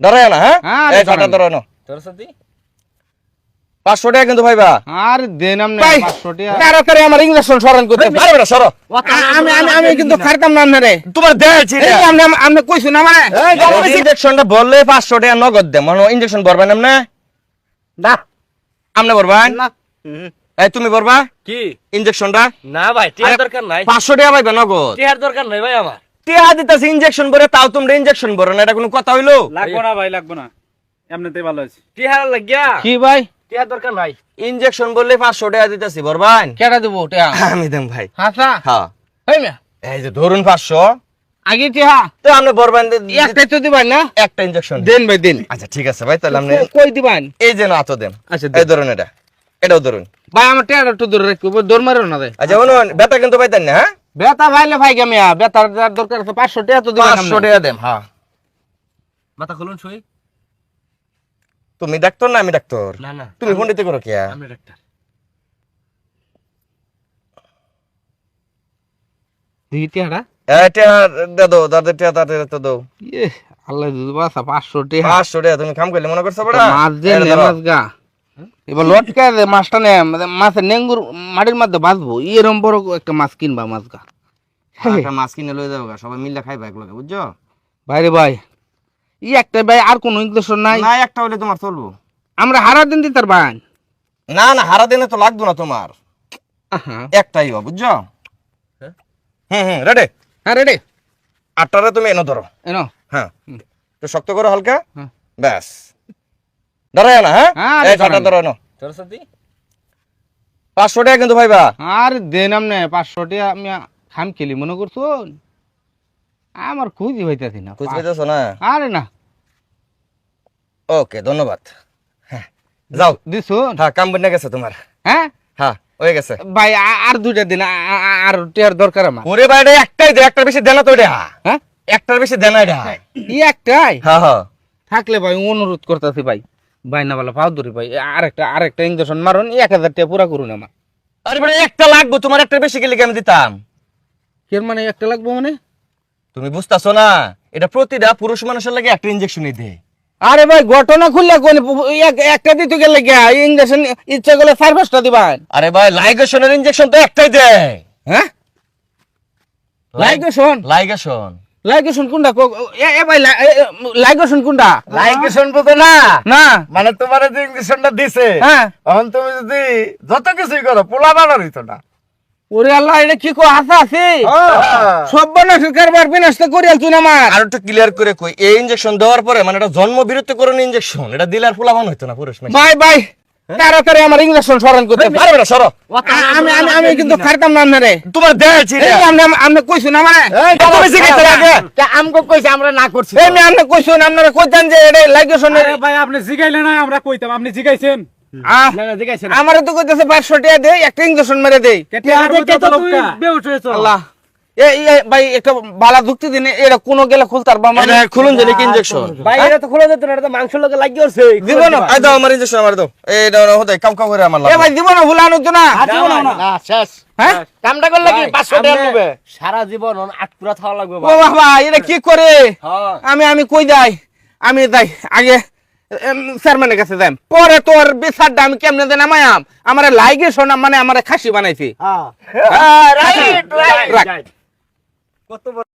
দাঁড়ায় না হ্যাঁ? হ্যাঁ, এই দাঁড়ায় ছটা না। সাথে পাঁচশো টাকা কিন্তু ভাইবা। আর দেন আপনি ভাই পাঁচশো টাকা। তাড়াতাড়ি আমার ইঞ্জেকশন সরান করতে। আরে বেটা সরো। আমি আমি আমি কিন্তু খাইতাম না আপনারে। তোমার দেখাচ্ছি এই যে আপনি আপনি কইছেন আমারে। ইঞ্জেকশনটা বললে পাঁচশো টাকা নগদ দে মনে ইঞ্জেকশন ভরবেন আপনি। দা আপনি ভরবেন? না। এই তুমি ভরবা? কি? ইঞ্জেকশনটা না ভাই টিহার দরকার নাই। পাঁচশো টাকা পাইবে নগদ। টিহার দরকার নাই ভাই আমার। টিয়া দিতেছে ইঞ্জেকশন ভরে তাও তোমরা ইনজেকশন ভরো না এটা কোনো কথা হইল? লাগবো না ভাই লাগবো না। এমনিতেই ভালো আছে। টিহার লাগিয়া? কি ভাই? টিহার দরকার নাই। ইনজেকশন বললে পাঁচশো টাকা দিতেছি বরবান। কেডা দেবো টাকা আমি দেম ভাই। হাসা? হ্যাঁ। হই মিয়া। এই যে ধরুন পাঁচশো। আগে টিহা তো আপনি ভরবেন একটাই তো দিবেন না? একটা ইঞ্জেকশন দেন ভাই দেন। আচ্ছা ঠিক আছে ভাই তাহলে আপনি কই দিবেন? এই যে না আতো দেন। আচ্ছা এই ধরুন এটা। এটাও ধরুন। ভাই আমার টাকা একটু দূরে রাখব দৌড় মারো না রে আচ্ছা শুনুন বেতা কিন্তু পাইতেন না হ্যাঁ? বেতা ভাইলে ভাই গামিয়া বেতার দরকার আছে পাঁচশো টাকা তো দিবেন পাঁচশো। টাকা দেন হ্যাঁ। মাথা খুলুন শুই তুমি ডাক্তার না আমি ডাক্তার? না না তুমি পন্ডিত করো কে আমি ডাক্তার। দিই এটা দাদো দাদা টিয়া তাতে তো দাও ইয়ে আল্লাহ পাঁচশো টাকা পাঁচশো টাকা তুমি কাম করলে মনে করছ বড়া? মাছ গা। এবার লটকা মাছটা নে মানে মাছের নেঙ্গুর মাটির মধ্যে বাঁচবো এরম বড় একটা মাছ কিনবা মাছ গা একটা মাছ কিনে লয়ে যাব সবাই মিলে খাইবা একলগে বুঝছ? ভাইরে ভাই ই একটা ভাই আর কোনো ইংলিশন নাই। না একটা হলে তোমার চলবো। আমরা হারা দিন দিতার ভাই। না না হারা দিনে তো লাগতো না তোমার। একটাই হবে বুঝছ? হুম হুম রেডি হ্যাঁ রেডি আটটারে তুমি এনে ধরো। এনো। হ্যাঁ। তো শক্ত করো হালকা। হ্যাঁ। ব্যাস। দাঁড়ায় না হ্যাঁ? হ্যাঁ, এই পাঁচশো টাকা কিন্তু ভাইবা। আর পাঁচশো টাকা আমি খাম খেলি মনে করছ? আমার খুঁজি হইতাছি না খুঁজ পেতেছো না? আরে না। ওকে ধন্যবাদ। হ্যাঁ যাও। দিছুন হ্যাঁ কাম বনে গেছে তোমার। হ্যাঁ? হ্যাঁ হয়ে গেছে। ভাই আর দুইটা দিন আর টিয়ার দরকার আমার। ওরে বাইরে একটাই দে একটা বেশি দেনা তো এটা। হ্যাঁ? একটার বেশি দেনা এটা। ই একটাই? হ্যাঁ হ্যাঁ। থাকলে ভাই অনুরোধ করতেছি ভাই। ভাই না বলা পাও ধরি ভাই। আরেকটা আরেকটা ইঞ্জেকশন মারুন এক হাজার টাকা পুরা করুন আমার। আরে বাড়ি একটা লাগবো তোমার একটা বেশি গেলে আমি দিতাম? কেন মানে একটা লাগবো মানে? তুমি বুঝতাছো না এটা প্রতিটা পুরুষ মানুষের লাগে একটা ইঞ্জেকশনই দেয়। আরে ভাই ঘটনা খুললে কোন একটা দিতে গেলে গিয়া ইঞ্জেকশন ইচ্ছা করলে চার পাঁচটা দিবান। আরে ভাই লাইগেশনের ইঞ্জেকশন তো একটাই দেয়। হ্যাঁ? লাইগেশন লাইগেশন কোনটা? কো- এ ভাই কোনটা? না। না। মানে তোমার যে ইঞ্জেকশনটা দিছে হ্যাঁ। এখন তুমি যদি যত কিছুই করো পোলা বানার হইতো না। ওরে আল্লাহ এটা কি কো হাসা আছে সব বনাসের কারবার আমার। আর একটু ক্লিয়ার করে কই এই ইঞ্জেকশন দেওয়ার পরে মানে এটা জন্ম বিরতি করুন ইঞ্জেকশন এটা দিলে আর পোলা বান হইতো না পুরুষ ভাই ভাই তাড়াতাড়ি আমার ইঞ্জেকশন স্মরণ করতে আরে বেটা সরো। আমি আমি আমি কিন্তু খাইতাম না আপনারে। তোমার দেখাচ্ছি এই যে আপনি আপনি কইছেন আমারে তুমি শিখাইতে লাগে আমগো কইছে আমরা না করছি। এই আমি আপনি কইছেন আপনারা কইতেন যে এটা লাইগেশন আরে ভাই আপনি জিগাইলে না আমরা কইতাম আপনি জিগাইছেন। না না জিগাইছেন। আমারে তো কইতেছে 500 টাকা দে একটা ইঞ্জেকশন মেরে দেই। আল্লাহ এ এ ভাই একটা বালা যুক্তি দিন এটা কোন গেলে খুলতার বা মানে খুলুন জানি কি ইঞ্জেকশন ভাই এটা তো খোলা যেত না এটা তো মাংস দিব না আই দাও আমার ইঞ্জেকশন আমার দাও। এই হতে কাম কাম করে আমার এ ভাই দিব না ভুলানো তো না। না শেষ। হ্যাঁ? কামটা করলে কি 500 টাকা নেবে? সারা জীবন আটপুরা খাওয়া লাগবে ও বাবা এটা কি করে? হ্যাঁ। আমি আমি কই যাই? আমি যাই আগে চেয়ারম্যানের কাছে যাই। পরে তোর বিচারটা আমি কেমনে দেন আমায়াম আমার লাইগে শোনা মানে আমার খাসি বানাইছি। হ্যাঁ। রাইট রাইট কত বড়